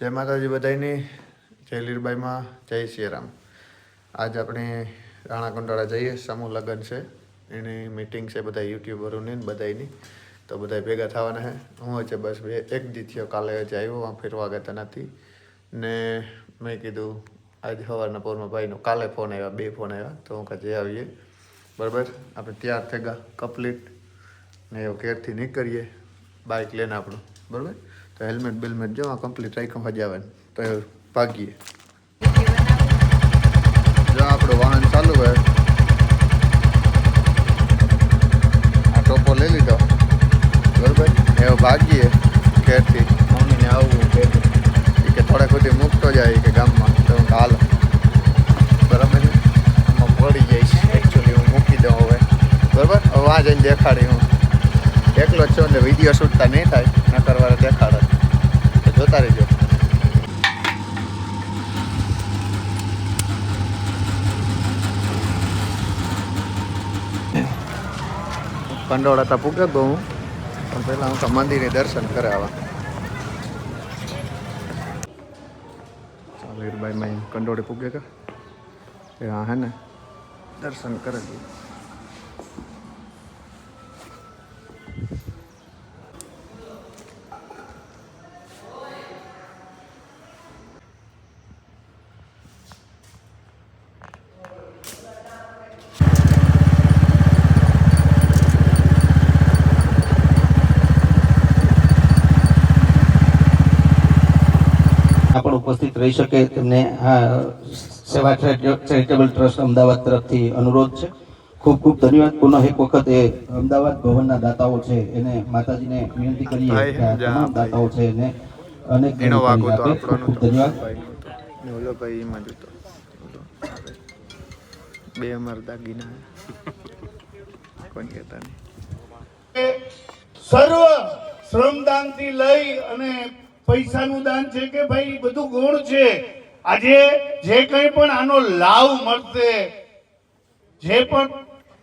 જય માતાજી બધાને જય લીરબાઈમાં, જય શ્રીરામ આજ આપણે રાણા કંટાળા જઈએ, સમૂહ લગ્ન છે. એની મીટિંગ છે બધા યુટ્યુબરોની બધાની તો બધા ભેગા થવાના છે હું છે બસ બે, એક દી થયો કાલે હજી આવ્યો, આમ ફેરવા ગયા નથી. ને મેં કીધું, આજે સવારના પોરમાં ભાઈનો કાલે ફોન આવ્યા, બે ફોન આવ્યા. તો હું કાંઈ જઈ આવીએ. બરાબર? આપણે તૈયાર થઈ ગયા કમ્પ્લીટ ને એવું કેરથી નીકળીએ. બાઇક લઈને આપણું. બરાબર? તો હેલ્મેટ બેલમેટ જો, આ કમ્પ્લીટ રાખ્યું, હજાવન. તો ભાગીએ. જો આપણું વાહન ચાલુ હોય. આ ટોપો લઈ લીધો. બરોબર? એવો ભાગીએ ઘેરથી. મમ્મીને આવવું કે કે થોડાક સુધી મૂકતો જાય કે ગામમાં. તો હાલો. બરાબર છે? આમાં પડી જઈશ. એકચ્યુઅલી હું મૂકી દઉં હવે. બરાબર? હવે આ જઈને દેખાડી હું. એકલો જ છું ને વીડિયો શૂટતા નહીં થાય. નકર વારે દેખાડે. જોતા રહેજો. કંડોળા તો પૂગે તો હું પણ પહેલાં હું તો મંદિરે દર્શન કરાવવા ચાલો હીરબાઈ મેં કંડોળે પૂગે કા? હા હે ને? દર્શન કરે. આ પણ ઉપસ્થિત રહી શકે તેમને આ સેવા ચેરિટેબલ ટ્રસ્ટ અમદાવાદ તરફથી અનુરોધ છે. ખૂબ ખૂબ ધન્યવાદ. પુનઃ એક વખત એ અમદાવાદ ભવનના દાતાઓ છે એને માતાજીને વિનંતી કરીએ કે આ તમામ દાતાઓ છે એને અનેક ખૂબ ખૂબ ધન્યવાદ. બે અમાર દાગીના કોણ કહેતા નહીં? સર્વ શ્રમદાનથી લઈ અને પૈસાનું દાન છે કે ભાઈ બધું ગુણ છે. આજે જે કંઈ પણ આનો લાભ મળશે, જે પણ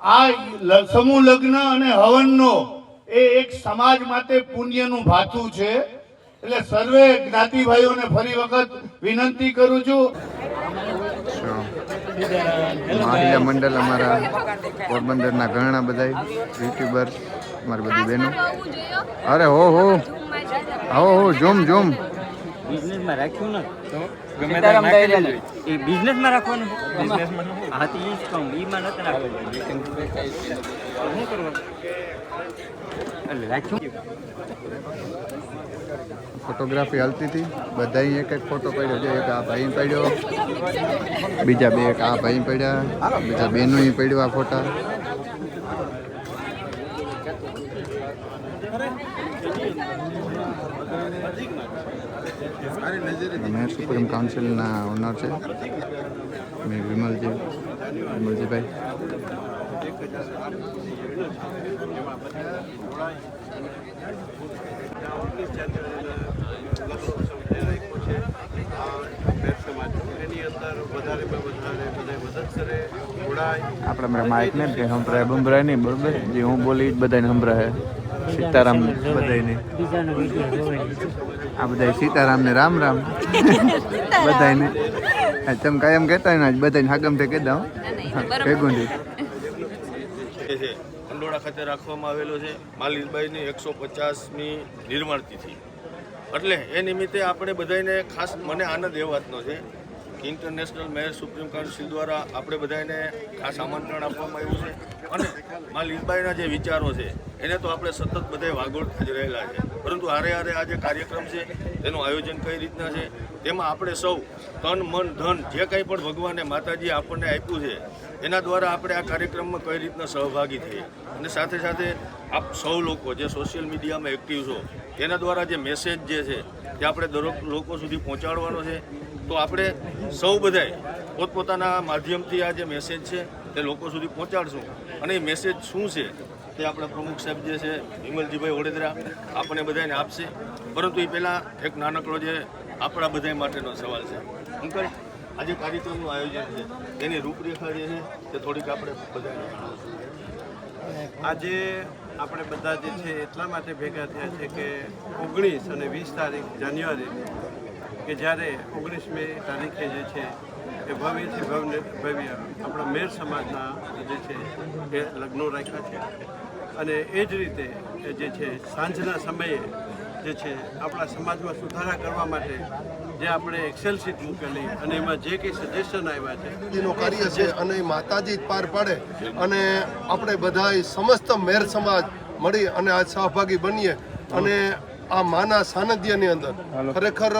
આ સમૂહ લગ્ન અને હવનનો, એ એક સમાજ માટે પુણ્યનું ભાથું છે. એટલે સર્વે જ્ઞાતિભાઈઓને ફરી વખત વિનંતી કરું છું. મહિલા મંડળ અમારા પોરબંદરના ઘણા બધા યુટ્યુબર અમારી બધી બહેનો. અરે હો હો. હો હો જોમ જોમ. બિઝનેસમાં રાખ્યું ને તો ગમે ત્યારે નાખેલું એ બિઝનેસમાં રાખવાનું? બિઝનેસમાં હા તો ઈ જ કહું ઈમાં નથી રાખવાનું શું કરવાનું એટલે રાખ્યું? ફોટોગ્રાફી હાલતી હતી. બધા એક એક ફોટો પડ્યો છે એક આ ભાઈ પડ્યો. બીજા બે એક આ ભાઈ પડ્યા. બીજા બેનો પડ્યો આ ફોટા મેં સુપ્રીમ કાઉન્સિલના ઓનર છે. મેં વિમલજી, વિમલજીભાઈ. આપણે મારા માઇક ને કે સંભળાય બંભરાય નહીં, બરોબર? જે હું બોલી બધાને સંભળાય સીતારામ બધાને આ બધા સીતારામ ને રામ. રામ બધાને તમે કાયમ કહેતા હોય ને આજ બધાને હાગમ તે કહી દઉં. ભેગું અંડોળા ખાતે રાખવામાં આવેલો છે માલિકબાઈની એકસો પચાસમી નિર્માણ તિથિ. એટલે એ નિમિત્તે આપણે બધાને ખાસ મને આનંદ એ વાતનો છે ઇન્ટરનેશનલ મેયર સુપ્રીમ કાઉન્સિલ દ્વારા આપણે બધાને ખાસ આમંત્રણ આપવામાં આવ્યું છે. અને મા લીલબાઈના જે વિચારો છે, એને તો આપણે સતત બધાય વાગોળતા જ રહેલા છે. પરંતુ હારે હારે આ જે કાર્યક્રમ છે, તેનું આયોજન કઈ રીતના છે, તેમાં આપણે સૌ તન, મન, ધન, જે કંઈ પણ ભગવાને માતાજીએ આપણને આપ્યું છે, એના દ્વારા આપણે આ કાર્યક્રમમાં કઈ રીતના સહભાગી થઈએ. અને સાથે સાથે આપ સૌ લોકો જે સોશિયલ મીડિયામાં એક્ટિવ છો, તેના દ્વારા જે મેસેજ જે છે, તે આપણે દરેક લોકો સુધી પહોંચાડવાનો છે. તો આપણે સૌ બધાય પોતપોતાના માધ્યમથી આ જે મેસેજ છે તે લોકો સુધી પહોંચાડશું. અને એ મેસેજ શું છે તે આપણા પ્રમુખ સાહેબ જે છે, વિમલજીભાઈ વડોદરા, આપણને બધાને આપશે. પરંતુ એ પહેલાં એક નાનકડો જે આપણા બધા માટેનો સવાલ છે. અંકલ આજે કાર્યક્રમનું આયોજન છે, એની રૂપરેખા જે છે તે થોડીક આપણે બધાને આજે આપણે બધા જે છે એટલા માટે ભેગા થયા છે કે ઓગણીસ અને વીસ તારીખ જાન્યુઆરી કે જ્યારે ઓગણીસમી તારીખે જે છે એ ભવ્યથી ભવ્ય ભવ્ય આપણા મેર સમાજના જે છે એ લગ્નો રાખ્યા છે. અને એ જ રીતે એ જે છે સાંજના સમયે જે છે આપણા સમાજમાં સુધારા કરવા માટે જે આપણે એક્સેલ શીટ મૂકેલી અને એમાં જે કંઈ સજેશન આવ્યા છે નું કાર્ય છે અને એ માતાજી પાર પાડે અને આપણે બધાય સમસ્ત મેર સમાજ મળી અને આ સહભાગી બનીએ અને આ માના સાનિધ્યની અંદર ખરેખર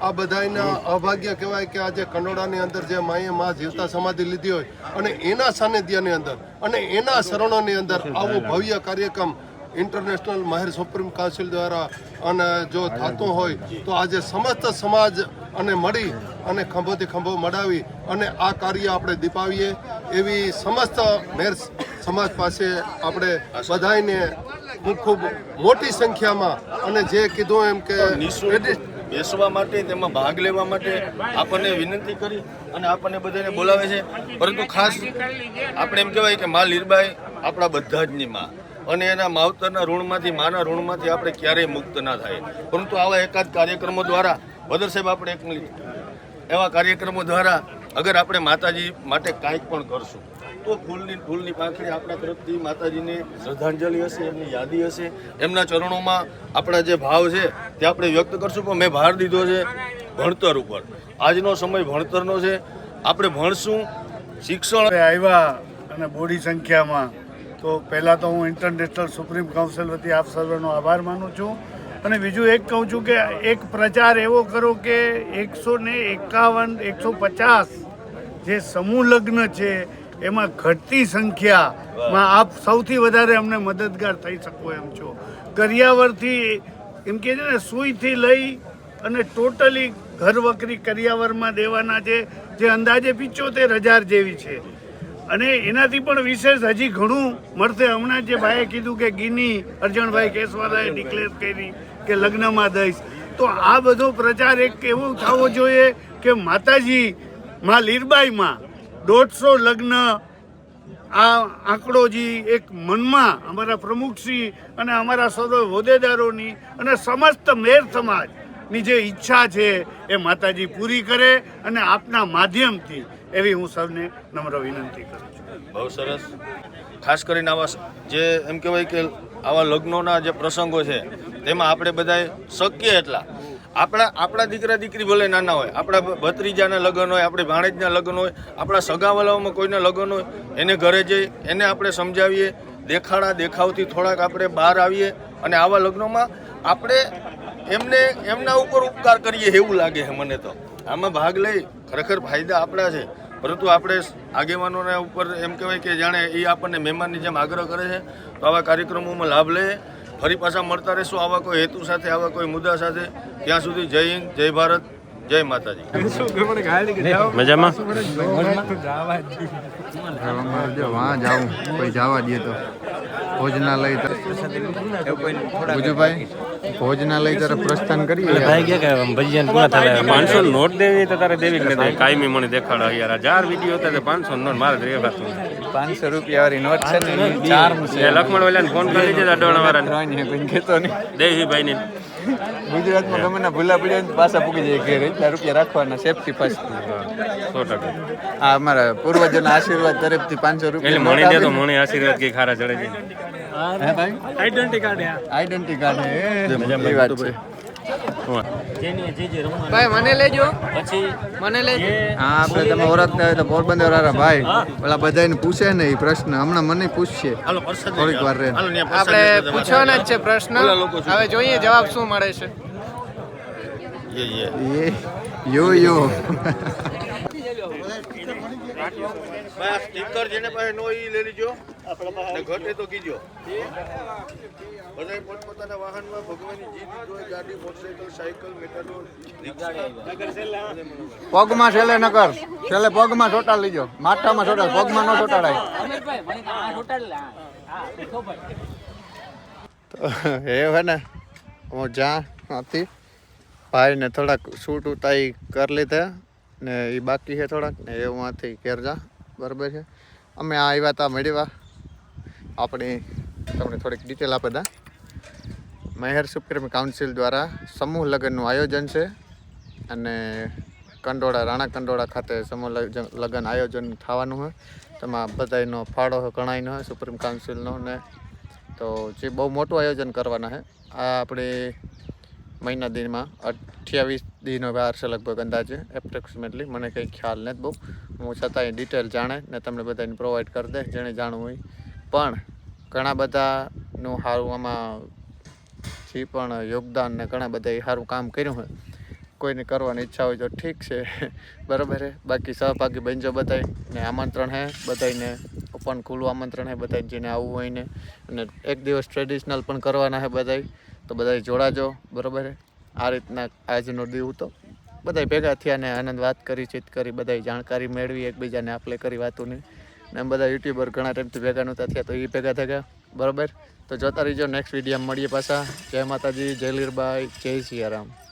આ બધાયના અભાગ્ય કહેવાય કે આજે કંડોળાની અંદર જે માએ માં જીવતા સમાધિ લીધી હોય અને એના સાનિધ્યની અંદર અને એના શરણોની અંદર આવો ભવ્ય કાર્યક્રમ ઇન્ટરનેશનલ માહેર સુપ્રીમ કાઉન્સિલ દ્વારા અને જો થતું હોય તો આજે સમસ્ત સમાજ અને મળી અને ખંભોથી ખંભો મડાવી અને આ કાર્ય આપણે દીપાવીએ એવી સમસ્ત મેર સમાજ પાસે આપણે બધાને હું ખૂબ મોટી સંખ્યામાં અને જે કીધું એમ કે બેસવા માટે, તેમાં ભાગ લેવા માટે આપણને વિનંતી કરી અને આપણને બધાને બોલાવે છે. પરંતુ ખાસ આપણે એમ કહેવાય કે મા લીરબાઈ આપણા બધા જની માં. અને એના માવતરના ઋણમાંથી, માના ઋણમાંથી આપણે ક્યારેય મુક્ત ના થાય. પરંતુ આવા એકાદ કાર્યક્રમો દ્વારા વદર સાહેબ આપણે એક એવા કાર્યક્રમો દ્વારા અગર આપણે માતાજી માટે કાંઈક પણ કરશું તો ફૂલની ફૂલની પાંખડી આપણા તરફથી માતાજીને શ્રદ્ધાંજલિ હશે, એમની યાદી હશે. એમના ચરણોમાં આપણા જે ભાવ છે તે આપણે વ્યક્ત કરશું, પણ મેં ભાર દીધો છે ભણતર ઉપર. આજનો સમય ભણતરનો છે. આપણે ભણશું, શિક્ષણ આવ્યા અને બોડી સંખ્યામાં. તો પહેલાં તો હું ઇન્ટરનેશનલ સુપ્રીમ કાઉન્સિલ વતી આપ સર્વેનો આભાર માનું છું. અને બીજું એક કહું છું કે એક પ્રચાર એવો કરો કે એકસો ને એકાવન, એકસો પચાસ જે સમૂહ લગ્ન છે એમાં ઘટતી સંખ્યામાં આપ સૌથી વધારે અમને મદદગાર થઈ શકો એમ છો. કરિયાવરથી એમ કે છે ને, સુઈથી લઈ અને ટોટલી ઘર વકરી કરિયાવરમાં દેવાના છે, જે અંદાજે પિચોતેર હજાર જેવી છે. અને એનાથી પણ વિશેષ હજી ઘણું મળશે. હમણાં જે ભાઈએ કીધું કે ગીની અર્જણભાઈ કેસવાલાએ ડિક્લેર કરી કે લગ્નમાં દઈશ. તો આ બધો પ્રચાર એક એવો થવો જોઈએ કે માતાજી, માં લીરબાઈમાં દોઢસો લગ્ન આ આંકડોજી એક મનમાં અમારા પ્રમુખશ્રી અને અમારા સૌ હોદ્દેદારોની અને સમસ્ત મેર સમાજની જે ઈચ્છા છે એ માતાજી પૂરી કરે અને આપના માધ્યમથી એવી હું સૌને નમ્ર વિનંતી કરું છું. બહુ સરસ. ખાસ કરીને આવા જે એમ કહેવાય કે આવા લગ્નોના જે પ્રસંગો છે, તેમાં આપણે બધાએ શક્ય એટલા આપણા આપણા દીકરા દીકરી ભલે નાના હોય, આપણા ભત્રીજાના લગ્ન હોય, આપણી ભાણેજના લગ્ન હોય, આપણા સગાવાલાઓમાં કોઈના લગ્ન હોય, એને ઘરે જઈ, એને આપણે સમજાવીએ, દેખાડા દેખાવથી થોડાક આપણે બહાર આવીએ અને આવા લગ્નોમાં આપણે એમને, એમના ઉપર ઉપકાર કરીએ એવું લાગે છે મને તો. આમાં ભાગ લઈ ખરેખર ફાયદા આપણા છે. પરંતુ આપણે આગેવાનોના ઉપર એમ કહેવાય કે જાણે એ આપણને મહેમાનની જેમ આગ્રહ કરે છે. તો આવા કાર્યક્રમોમાં લાભ લે ફરી પાછા મળતા રહેશું આવા કોઈ હેતુ સાથે આવા કોઈ મુદ્દા સાથે. ત્યાં સુધી જય હિન્દ જય ભારત જય માતાજી. મજામાં? વાં જાઉં કોઈ જવા દે તો. ભોજનાલય તરફ ગુજુભાઈ ભોજનાલય તરફ પ્રસ્થાન કરીએ ભાઈ ગયા કે ભજીયા પૂરા થાય પાંચસો નોટ દેવી તો તારે દેવી કે કાયમી મને દેખાડો યાર. હજાર વીડિયો હતા પાંચસો નોટ મારે દેખાતું પાંચસો રૂપિયા વાળી નોટ છે ને ચાર્મ છે. લખમણ લક્ષ્મણ વાળાને ફોન કરી દેજે અડવાણા વાળાને. રોઈને કોઈ કહેતો નહીં. દેહીભાઈ ને ગુજરાતમાં ગમે ના ભૂલા પડ્યા હોય ને પાછા પૂકી જાય ઘેર. એટલા રૂપિયા રાખવાના સેફટી ફર્સ્ટ સો ટકા આ અમારા પૂર્વજોના આશીર્વાદ તરફથી પાંચસો એટલે રૂપિયા મણી દે તો મણી આશીર્વાદ કે ખારા ચડે છે. આપી. હે ભાઈ? આઈડેન્ટિટી કાર્ડ હે. એ વાત છે. ભાઈ મને લેજો. મને લેજો. હા આપણે તમે ઓળખતા હોય તો પોરબંદર વાળા ભાઈ પેલા બધાને પૂછે ને એ પ્રશ્ન. હમણાં મને પૂછશે. થોડીક વાર પ્રસાદ આપણે પૂછવાના જ છે પ્રશ્ન. હવે જોઈએ જવાબ શું મળે છે. યે યે. ભાઈ સ્ટીકર જેને પાસે નો ઈ લઈ લીજો. ને ઘટે તો કીજો. બધાય પોતપોતાના વાહનમાં ભગવાનની જીત જોઈ ગાડી મોટરસાઇકલ સાયકલ મેટાડોર પગમાં છેલ્લે ન કર છેલ્લે પગમાં ચોટાડ લીજો. માથામાં ચોટાડ પગમાં ન ચોટાડાય એ હે ને હું જ્યાં હતી ભાઈને થોડાક સૂટ ઉતાઈ કરી લીધા ને એ બાકી છે થોડાક. ને એ હુંથી ઘેર જા. બરાબર છે. અમે આ આવ્યા હતા મેળવ્યા આપણી તમને થોડીક ડિટેલ આપે દા. મહેર સુપ્રીમ કાઉન્સિલ દ્વારા સમૂહ લગ્નનું આયોજન છે અને કંડોળા, રાણા કંડોળા ખાતે સમૂહ લગ- લગ્ન આયોજન થવાનું હોય. તેમાં બધાયનો ફાળો ગણાયનો હોય સુપ્રીમ કાઉન્સિલનો ને તો જે બહુ મોટું આયોજન કરવાના છે આ આપણે મહિના દિનમાં અઠ્યાવીસ દિનો વાર છે લગભગ અંદાજે એપ્રોક્સિમેટલી મને કંઈ ખ્યાલ નથી બહુ. હું છતાંય ડિટેલ જાણે ને તમને બધાને પ્રોવાઈડ કરી દે જેણે જાણવું હોય પણ ઘણા બધાનું સારું આમાં જે પણ યોગદાન ને ઘણા બધા સારું કામ કર્યું હોય. કોઈને કરવાની ઈચ્છા હોય તો ઠીક છે. બરાબર હે? બાકી સહભાગી બનજો બધાય ને આમંત્રણ હે બધાયને. ઓપન ખુલ્લું આમંત્રણ હે બધાય જેને આવવું હોય ને અને એક દિવસ ટ્રેડિશનલ પણ કરવાના હે બધાય. તો બધાય જોડાજો. બરાબર હે? આ રીતના આજનો દીવ તો બધાય ભેગા થયા ને આનંદ વાત કરી ચીત કરી બધાય જાણકારી મેળવી એકબીજાને આપલે કરી વાતોની. ને એમ બધા યુટ્યુબર ઘણા ટાઈમથી ભેગા નહોતા થયા, તો એ ભેગા થયા બરાબર? તો જોતા રહીજો નેક્સ્ટ વીડિયો મળીએ પાછા. જય માતાજી, જય લીરબાઈ, જય સિયારામ.